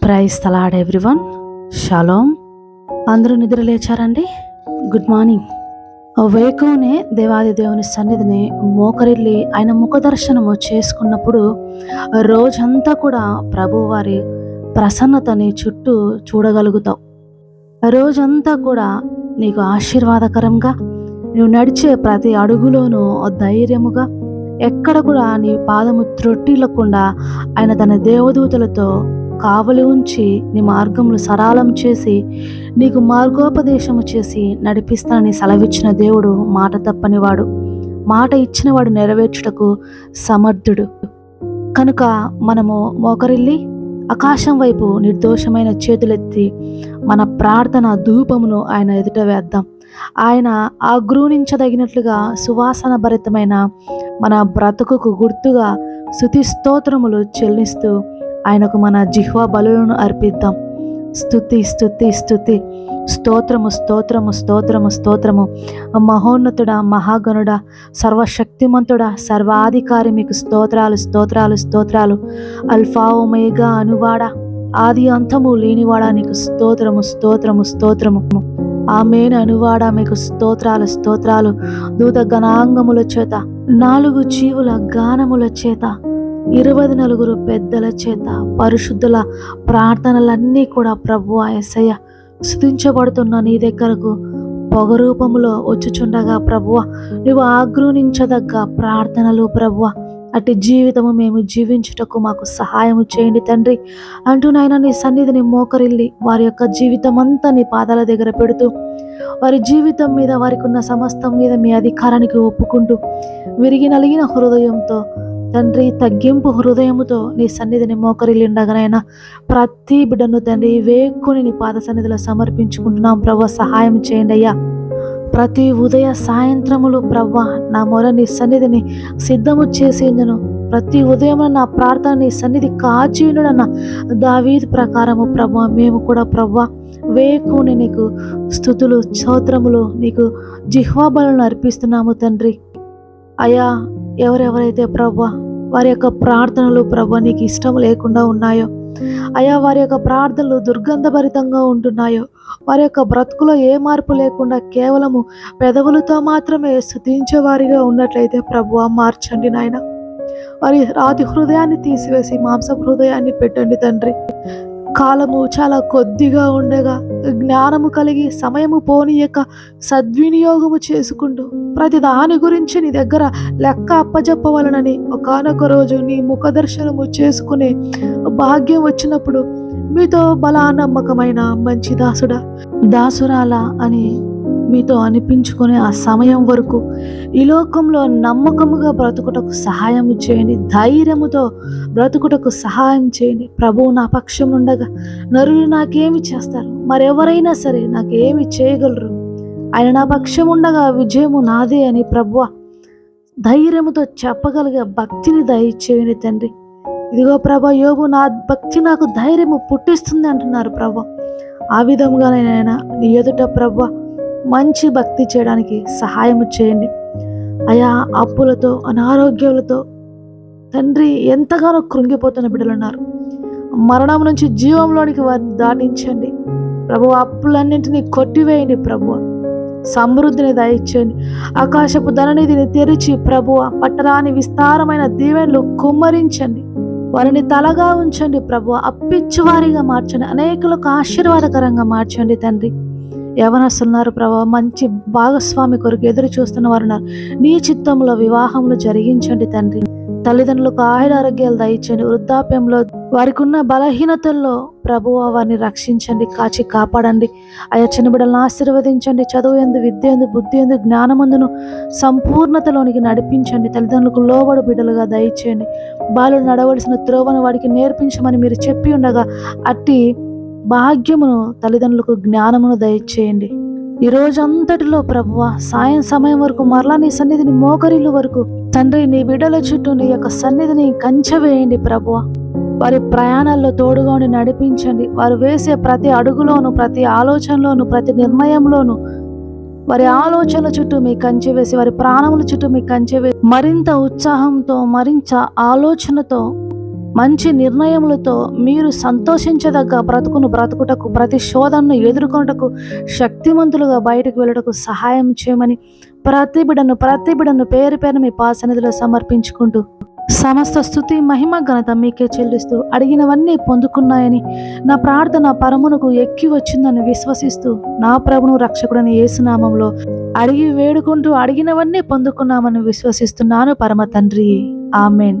Praise తలాడ్ everyone. Shalom అందరూ నిద్ర లేచారండి? Good morning. వేకువనే దేవాది దేవుని సన్నిధిని మోకరిల్లి ఆయన ముఖ దర్శనము చేసుకున్నప్పుడు రోజంతా కూడా ప్రభువారి ప్రసన్నతని చుట్టూ చూడగలుగుతావు. రోజంతా కూడా నీకు ఆశీర్వాదకరంగా నువ్వు నడిచే ప్రతి అడుగులోనూ ధైర్యముగా ఎక్కడ కూడా నీ పాదము త్రొట్టిల్లకుండా ఆయన తన దేవదూతలతో కావలి ఉంచి నీ మార్గములు సరళం చేసి నీకు మార్గోపదేశము చేసి నడిపిస్తానని సెలవిచ్చిన దేవుడు మాట తప్పనివాడు. మాట ఇచ్చినవాడు నెరవేర్చుటకు సమర్థుడు. కనుక మనము మోకరిల్లి ఆకాశం వైపు నిర్దోషమైన చేతులెత్తి మన ప్రార్థన ధూపమును ఆయన ఎదుట వేద్దాం. ఆయన ఆగ్రూనించదగినట్లుగా సువాసన భరితమైన మన బ్రతుకుకు గుర్తుగా స్థుతి స్తోత్రములు చెల్లిస్తూ ఆయనకు మన జిహ్వా బలులను అర్పిద్దాం. స్థుతి స్థుతి స్థుతి స్తోత్రము స్తోత్రము స్తోత్రము స్తోత్రము. మహోన్నతుడా మహాగణుడా సర్వశక్తిమంతుడా సర్వాధికారి మీకు స్తోత్రాలు స్తోత్రాలు స్తోత్రాలు. అల్ఫా ఒమేగా అనువాడా. ఆది అంతము లేనివాడా నీకు స్తోత్రము స్తోత్రము స్తోత్రము. ఆమెను అనువాడా మీకు స్తోత్రాలు స్తోత్రాలు. దూత గణాంగముల చేత నాలుగు జీవుల గానముల చేత. ఇరవై నలుగురు పెద్దల చేత పరిశుద్ధుల ప్రార్థనలన్నీ కూడా ప్రభు ఎస్సయ్య స్థుతించబడుతున్న నీ దగ్గరకు పొగరూపములో వచ్చుచుండగా ప్రభువ నువ్వు ఆగ్రహించదగ్గ ప్రార్థనలు ప్రభువ అట్టి జీవితము మేము జీవించుటకు మాకు సహాయము చేయండి తండ్రి అంటూ నాయన నీ సన్నిధిని మోకరిల్లి వారి యొక్క జీవితం అంతా నీ పాదాల దగ్గర పెడుతూ వారి జీవితం మీద వారికి ఉన్న సమస్తం మీద మీ అధికారానికి ఒప్పుకుంటూ విరిగి నలిగిన హృదయంతో తండ్రి తగ్గింపు హృదయముతో నీ సన్నిధిని మోకరిల్లిండగనైనా ప్రతి బిడ్డను తండ్రి వేక్కుని నీ పాద సన్నిధిలో సమర్పించుకుంటున్నాం. ప్రభు సహాయం చేయండి అయ్యా. ప్రతి ఉదయ సాయంత్రములు ప్రవ్వ నా మొర నీ సన్నిధిని సిద్ధము చేసేందును. ప్రతి ఉదయం నా ప్రార్థన నీ సన్నిధి కాచీనుడన్న దావీద్ ప్రకారము ప్రభ మేము కూడా ప్రవ్వ వేకుని నీకు స్థుతులు స్తోత్రములు నీకు జిహ్వాబలను అర్పిస్తున్నాము తండ్రి. అయా ఎవరెవరైతే ప్రభా వారి యొక్క ప్రార్థనలు ప్రభా నీకు ఇష్టం లేకుండా ఉన్నాయో అయా వారి యొక్క ప్రార్థనలు దుర్గంధభరితంగా ఉంటున్నాయో వారి యొక్క బ్రతుకులో ఏ మార్పు లేకుండా కేవలము పెదవులతో మాత్రమే స్థుతించేవారిగా ఉన్నట్లయితే ప్రభు మార్చండి నాయన. వారి రాతి హృదయాన్ని తీసివేసి మాంస హృదయాన్ని పెట్టండి తండ్రి. కాలము చాలా కొద్దిగా ఉండగా జ్ఞానము కలిగి సమయము పోనీయక సద్వినియోగము చేసుకుంటూ ప్రతి దాని గురించి నీ దగ్గర లెక్క అప్పజెప్పవలనని ఒకనొక రోజు నీ ముఖ దర్శనము చేసుకునే భాగ్యం వచ్చినప్పుడు మీతో బలా నమ్మకమైన మంచి దాసుడా దాసురాలా అని మీతో అనిపించుకునే ఆ సమయం వరకు ఈ లోకంలో నమ్మకముగా బ్రతుకుటకు సహాయం చేయండి. ధైర్యముతో బ్రతుకుటకు సహాయం చేయండి. ప్రభువు నా పక్షం ఉండగా నరులు నాకేమి చేస్తారు? మరెవరైనా సరే నాకేమి చేయగలరు? ఆయన నా పక్షం ఉండగా విజయము నాదే అని ప్రభువ ధైర్యముతో చెప్పగలిగే భక్తిని దయచేయండి తండ్రి. ఇదిగో ప్రభ యోగు నా భక్తి నాకు ధైర్యము పుట్టిస్తుంది అంటున్నారు ప్రభ. ఆ విధముగానైనా నీ ఎదుట ప్రభా మంచి భక్తి చేయడానికి సహాయం చేయండి. అయా అప్పులతో అనారోగ్యాలతో తండ్రి ఎంతగానో కృంగిపోతున్న బిడ్డలు ఉన్నారు మరణం నుంచి జీవంలోనికి వారిని దాటించండి. ప్రభు అప్పులన్నింటినీ కొట్టివేయండి ప్రభు. సమృద్ధిని దయచేయండి. ఆకాశపు ధననిధిని తెరిచి ప్రభు పట్టరాని విస్తారమైన దీవెనలు కుమ్మరించండి. వారిని తలగా ఉంచండి ప్రభు. అప్పిచ్చువారిగా మార్చండి. అనేకులకు ఆశీర్వాదకరంగా మార్చండి తండ్రి. యవనస్తున్నారు ప్రభా. మంచి భాగస్వామి కొరకు ఎదురు చూస్తున్న వారు ఉన్నారు నీ చిత్తంలో వివాహములు జరిగించండి తండ్రి. తల్లిదండ్రులకు ఆయుర ఆరోగ్యాలు దయచండి వృద్ధాప్యంలో వారికి ఉన్న బలహీనతల్లో ప్రభువ వారిని రక్షించండి కాచి కాపాడండి. ఆయా చిన్న బిడ్డలను ఆశీర్వదించండి. చదువు ఎందు విద్య ఎందు బుద్ధి ఎందు జ్ఞానమందును సంపూర్ణతలోనికి నడిపించండి. తల్లిదండ్రులకు లోబడు బిడ్డలుగా దయచేయండి. బాలుడు నడవలసిన త్రోవను వాడికి నేర్పించమని మీరు చెప్పి ఉండగా అట్టి భాగ్యమును తల్లిదండ్రులకు జ్ఞానమును దయచేయండి. ఈ రోజంతటిలో ప్రభువ సాయం సమయం వరకు మరలా నీ సన్నిధిని మోకరిల్లు వరకు తండ్రి నీ బిడ్డల చుట్టూ నీ యొక్క సన్నిధిని కంచె వేయండి ప్రభువ. వారి ప్రయాణాల్లో తోడుగా ఉండి నడిపించండి. వారు వేసే ప్రతి అడుగులోను ప్రతి ఆలోచనలోను ప్రతి నిర్ణయంలోను వారి ఆలోచనల చుట్టూ మీ కంచె వేసి వారి ప్రాణముల చుట్టూ మీ కంచె వేసి మరింత ఉత్సాహంతో మరింత ఆలోచనతో మంచి నిర్ణయములతో మీరు సంతోషించదగ్గ బ్రతుకును బ్రతుకుటకు ప్రతి శోధనను ఎదుర్కొనుటకు శక్తిమంతులుగా బయటకు వెళ్ళటకు సహాయం చేయమని ప్రతి బిడను ప్రతి బిడను పేరు పేరు మీ పాసనిధిలో సమర్పించుకుంటూ సమస్త స్థుతి మహిమ ఘనత మీకే చెల్లిస్తూ అడిగినవన్నీ పొందుకున్నాయని నా ప్రార్థన పరమునకు ఎక్కి వచ్చిందని విశ్వసిస్తూ నా ప్రభును రక్షకుడని యేసునామంలో అడిగి వేడుకుంటూ అడిగినవన్నీ పొందుకున్నామని విశ్వసిస్తున్నాను పరమ తండ్రి. Amen.